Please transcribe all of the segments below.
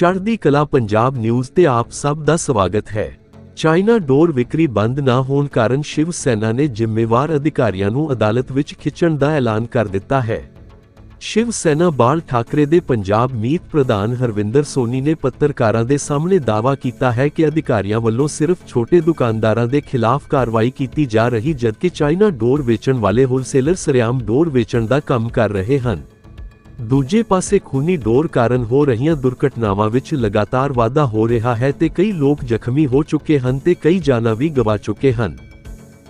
ਚੜ੍ਹਦੀ ਕਲਾ ਪੰਜਾਬ ਨਿਊਜ਼ ਤੇ ਆਪ ਸਭ ਦਾ ਸਵਾਗਤ ਹੈ। ਚਾਈਨਾ ਡੋਰ ਵਿਕਰੀ ਬੰਦ ਨਾ ਹੋਣ ਕਾਰਨ ਸ਼ਿਵ ਸੈਨਾ ਨੇ ਜ਼ਿੰਮੇਵਾਰ ਅਧਿਕਾਰੀਆਂ ਨੂੰ ਅਦਾਲਤ ਵਿੱਚ ਖਿੱਚਣ ਦਾ ਐਲਾਨ ਕਰ ਦਿੱਤਾ ਹੈ। ਸ਼ਿਵ ਸੈਨਾ ਬਾਲ ਠਾਕਰੇ ਦੇ ਪੰਜਾਬ ਮੀਤ ਪ੍ਰਧਾਨ ਹਰਵਿੰਦਰ ਸੋਨੀ ਨੇ ਪੱਤਰਕਾਰਾਂ ਦੇ ਸਾਹਮਣੇ ਦਾਅਵਾ ਕੀਤਾ ਹੈ ਕਿ ਅਧਿਕਾਰੀਆਂ ਵੱਲੋਂ ਸਿਰਫ ਛੋਟੇ ਦੁਕਾਨਦਾਰਾਂ ਦੇ ਖਿਲਾਫ ਕਾਰਵਾਈ ਕੀਤੀ ਜਾ ਰਹੀ ਜਦਕਿ ਚਾਈਨਾ ਡੋਰ ਵੇਚਣ ਵਾਲੇ ਹੋਲਸੇਲਰ ਸਰਿਆਮ ਡੋਰ ਵੇਚਣ ਦਾ ਕੰਮ ਕਰ ਰਹੇ ਹਨ। ਦੂਜੇ ਪਾਸੇ ਖੂਨੀ ਡੋਰ ਕਾਰਨ ਹੋ ਰਹੀਆਂ ਦੁਰਘਟਨਾਵਾਂ ਵਿੱਚ ਲਗਾਤਾਰ ਵਾਧਾ ਹੋ ਰਿਹਾ ਹੈ ਤੇ ਕਈ ਲੋਕ ਜ਼ਖਮੀ ਹੋ ਚੁੱਕੇ ਹਨ ਤੇ ਕਈ ਜਾਨਾਂ ਵੀ ਗਵਾ ਚੁੱਕੇ ਹਨ।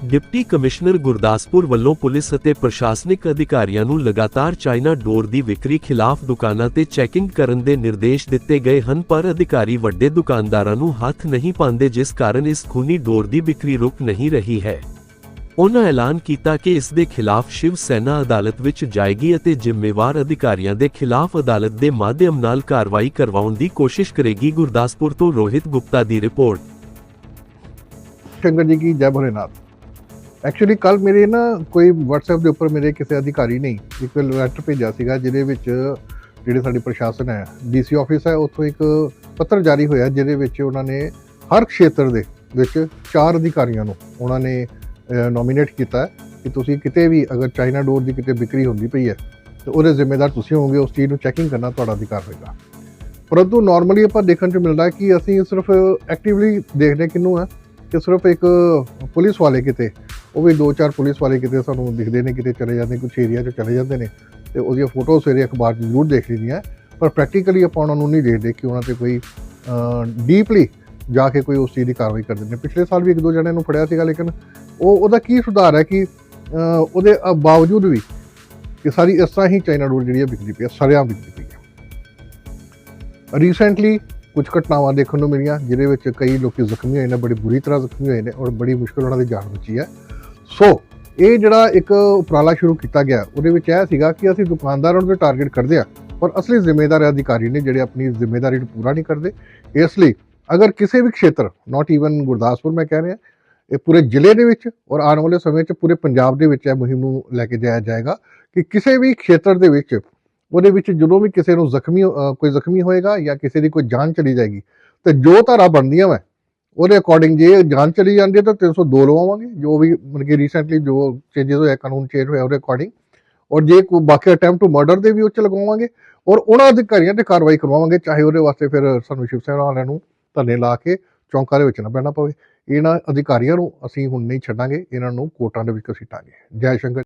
ਡਿਪਟੀ ਕਮਿਸ਼ਨਰ ਗੁਰਦਾਸਪੁਰ ਵੱਲੋਂ ਪੁਲਿਸ ਅਤੇ ਪ੍ਰਸ਼ਾਸਨਿਕ ਅਧਿਕਾਰੀਆਂ ਨੂੰ ਲਗਾਤਾਰ ਚਾਈਨਾ ਡੋਰ ਦੀ ਵਿਕਰੀ ਖਿਲਾਫ ਦੁਕਾਨਾਂ ਤੇ ਚੈਕਿੰਗ ਕਰਨ ਦੇ ਨਿਰਦੇਸ਼ ਦਿੱਤੇ ਗਏ ਹਨ ਪਰ ਅਧਿਕਾਰੀ ਵੱਡੇ ਦੁਕਾਨਦਾਰਾਂ ਨੂੰ ਹੱਥ ਨਹੀਂ ਪਾਉਂਦੇ ਜਿਸ ਕਾਰਨ ਇਸ ਖੂਨੀ ਡੋਰ ਦੀ ਵਿਕਰੀ ਰੁਕ ਨਹੀਂ ਰਹੀ ਹੈ। ਉਹਨਾਂ ਐਲਾਨ ਕੀਤਾ ਕਿ ਇਸ ਦੇ ਖਿਲਾਫ ਸ਼ਿਵ ਸੈਨਾ ਅਦਾਲਤ ਵਿੱਚ ਜਾਏਗੀ ਅਤੇ ਜ਼ਿੰਮੇਵਾਰ ਅਧਿਕਾਰੀਆਂ ਦੇ ਖਿਲਾਫ ਅਦਾਲਤ ਦੇ ਮਾਧਿਅਮ ਨਾਲ ਕਾਰਵਾਈ ਕਰਵਾਉਣ ਦੀ ਕੋਸ਼ਿਸ਼ ਕਰੇਗੀ, ਗੁਰਦਾਸਪੁਰ ਤੋਂ ਰੋਹਿਤ ਗੁਪਤਾ ਦੀ ਰਿਪੋਰਟ। ਸ਼ੰਕਰ ਜੀ ਕੀ, ਜੈ ਭੋਲੇਨਾਥ। ਐਕਚੁਅਲੀ ਕੱਲ ਮੇਰੇ ਨਾ ਕੋਈ WhatsApp ਦੇ ਉੱਪਰ ਮੇਰੇ ਕਿਸੇ ਅਧਿਕਾਰੀ ਨੇ ਇੱਕ ਲੈਟਰ ਭੇਜਿਆ ਸੀਗਾ, ਜਿਹਦੇ ਵਿੱਚ ਜਿਹੜੇ ਸਾਡੇ ਪ੍ਰਸ਼ਾਸਨ ਹੈ ਡੀਸੀ ਆਫਿਸ ਹੈ, ਉੱਥੋਂ ਇੱਕ ਪੱਤਰ ਜਾਰੀ ਹੋਇਆ, ਜਿਹਦੇ ਵਿੱਚ ਉਹਨਾਂ ਨੇ ਹਰ ਖੇਤਰ ਦੇ ਵਿੱਚ ਚਾਰ ਅਧਿਕਾਰੀਆਂ ਨੂੰ, ਉਹਨਾਂ ਨੇ ਨੋਮੀਨੇਟ ਕੀਤਾ ਕਿ ਤੁਸੀਂ ਕਿਤੇ ਵੀ ਅਗਰ ਚਾਈਨਾ ਡੋਰ ਦੀ ਕਿਤੇ ਵਿਕਰੀ ਹੁੰਦੀ ਪਈ ਹੈ, ਤੇ ਉਹਦੇ ਜ਼ਿੰਮੇਦਾਰ ਤੁਸੀਂ ਹੋਵੋਗੇ, ਉਸ ਚੀਜ਼ ਨੂੰ ਚੈਕਿੰਗ ਕਰਨਾ ਤੁਹਾਡਾ ਅਧਿਕਾਰ ਹੋਏਗਾ। ਪਰੰਤੂ ਨਾਰਮਲੀ ਆਪਾਂ ਦੇਖਣ ਚ ਮਿਲਦਾ ਕਿ ਅਸੀਂ ਸਿਰਫ ਐਕਟਿਵਲੀ ਦੇਖਦੇ ਕਿਨੂੰ ਹੈ ਕਿ ਸਿਰਫ ਇੱਕ ਪੁਲਿਸ ਵਾਲੇ ਕਿਤੇ, ਉਹ ਵੀ ਦੋ ਚਾਰ ਪੁਲਿਸ ਵਾਲੇ ਕਿਤੇ ਸਾਨੂੰ ਦਿਖਦੇ ਨੇ, ਕਿਤੇ ਚਲੇ ਜਾਂਦੇ ਕੁਝ ਏਰੀਆ 'ਚ ਚਲੇ ਜਾਂਦੇ ਨੇ, ਤੇ ਉਹਦੀਆਂ ਫੋਟੋਜ਼ ਸਵੇਰੇ ਅਖਬਾਰ 'ਚ ਜ਼ਰੂਰ ਦੇਖ ਲਈਆਂ ਪਰ ਪ੍ਰੈਕਟੀਕਲੀ ਆਪਾਂ ਉਹਨਾਂ ਨੂੰ ਨਹੀਂ ਦੇਖਦੇ ਕਿ ਉਹਨਾਂ ਤੇ ਕੋਈ ਡੀਪਲੀ ਜਾ ਕੇ ਕੋਈ ਉਸ ਚੀਜ਼ ਦੀ ਕਾਰਵਾਈ ਕਰਦੇ ਨੇ। ਪਿਛਲੇ ਸਾਲ ਵੀ ਇੱਕ ਦੋ ਜਣਿਆਂ ਨੂੰ ਫੜਿਆ ਸੀਗਾ, ਲੇਕਿਨ ਉਹ ਉਹਦਾ ਕੀ ਸੁਧਾਰ ਹੈ ਕਿ ਉਹਦੇ ਬਾਵਜੂਦ ਵੀ ਕਿ ਸਾਰੀ ਇਸ ਤਰ੍ਹਾਂ ਹੀ ਚਾਈਨਾ ਡੋਰ ਜਿਹੜੀ ਹੈ ਵਿਕਦੀ ਪਈ ਹੈ ਸਰਿਆਂ ਵਿਕਦੀ ਪਈ ਹੈ। ਰੀਸੈਂਟਲੀ ਕੁਝ ਘਟਨਾਵਾਂ ਦੇਖਣ ਨੂੰ ਮਿਲੀਆਂ ਜਿਹਦੇ ਵਿੱਚ ਕਈ ਲੋਕੀ ਜ਼ਖਮੀ ਹੋਏ ਨੇ, ਬੜੀ ਬੁਰੀ ਤਰ੍ਹਾਂ ਜ਼ਖਮੀ ਹੋਏ ਨੇ ਔਰ ਬੜੀ ਮੁਸ਼ਕਲ ਉਹਨਾਂ ਦੀ ਜਾਨ ਬਚੀ ਹੈ। ਸੋ ਇਹ ਜਿਹੜਾ ਇੱਕ ਉਪਰਾਲਾ ਸ਼ੁਰੂ ਕੀਤਾ ਗਿਆ, ਉਹਦੇ ਵਿੱਚ ਇਹ ਸੀਗਾ ਕਿ ਅਸੀਂ ਦੁਕਾਨਦਾਰਾਂ ਨੂੰ ਟਾਰਗੇਟ ਕਰਦੇ ਆ ਪਰ ਅਸਲੀ ਜ਼ਿੰਮੇਦਾਰ ਅਧਿਕਾਰੀ ਨੇ ਜਿਹੜੇ ਆਪਣੀ ਜ਼ਿੰਮੇਵਾਰੀ ਨੂੰ ਪੂਰਾ ਨਹੀਂ ਕਰਦੇ, ਇਸ ਲਈ ਅਗਰ ਕਿਸੇ ਵੀ ਖੇਤਰ ਨਾਟ ਈਵਨ ਗੁਰਦਾਸਪੁਰ ਮੈਂ ਕਹਿ ਰਿਹਾ ਇਹ ਪੂਰੇ ਜ਼ਿਲ੍ਹੇ ਦੇ ਵਿੱਚ ਔਰ ਆਉਣ ਵਾਲੇ ਸਮੇਂ 'ਚ ਪੂਰੇ ਪੰਜਾਬ ਦੇ ਵਿੱਚ ਇਹ ਮੁਹਿੰਮ ਨੂੰ ਲੈ ਕੇ ਜਾਇਆ ਜਾਏਗਾ ਕਿ ਕਿਸੇ ਵੀ ਖੇਤਰ ਦੇ ਵਿੱਚ ਉਹਦੇ ਵਿੱਚ ਜਦੋਂ ਵੀ ਕਿਸੇ ਨੂੰ ਜ਼ਖਮੀ ਕੋਈ ਜ਼ਖਮੀ ਹੋਏਗਾ ਜਾਂ ਕਿਸੇ ਦੀ ਕੋਈ ਜਾਨ ਚਲੀ ਜਾਏਗੀ, ਤੇ ਜੋ ਧਾਰਾ ਬਣਦੀਆਂ ਵਾ, ਉਹਦੇ ਅਕੋਰਡਿੰਗ ਜੇ ਜਾਨ ਚਲੀ ਜਾਂਦੀ ਹੈ ਤਾਂ 302 ਲਵਾਵਾਂਗੇ, ਜੋ ਵੀ ਮਤਲਬ ਕਿ ਰੀਸੈਂਟਲੀ ਜੋ ਚੇਂਜਸ ਹੋਇਆ ਕਾਨੂੰਨ ਚੇਂਜ ਹੋਇਆ ਉਹਦੇ ਅਕੋਰਡਿੰਗ ਔਰ ਜੇ ਕੋਈ ਬਾਕੀ ਅਟੈਂਪਟ ਟੂ ਮਰਡਰ ਦੇ ਵੀ ਉੱਚ ਲਗਵਾਵਾਂਗੇ, ਔਰ ਉਹਨਾਂ ਅਧਿਕਾਰੀਆਂ ਤੇ ਕਾਰਵਾਈ ਕਰਵਾਵਾਂਗੇ, ਚਾਹੇ ਉਹਦੇ ਵਾਸਤੇ ਫਿਰ ਸਾਨੂੰ ਸ਼ਿਵ ਸੈਨਾ ਵਾਲਿਆਂ ਨੂੰ ਧਰਨੇ ਲਾ ਕੇ ਚੌਂਕਾਂ ਦੇ ਵਿੱਚ ਨਾ ਬਹਿਣਾ ਪਵੇ। ਇਹਨਾਂ ਅਧਿਕਾਰੀਆਂ ਨੂੰ ਅਸੀਂ ਹੁਣ ਨਹੀਂ ਛੱਡਾਂਗੇ, ਇਹਨਾਂ ਨੂੰ ਕੋਰਟਾਂ ਦੇ ਵਿੱਚ ਘਸੀਟਾਂਗੇ ਜੈ ਸ਼ੰਕਰ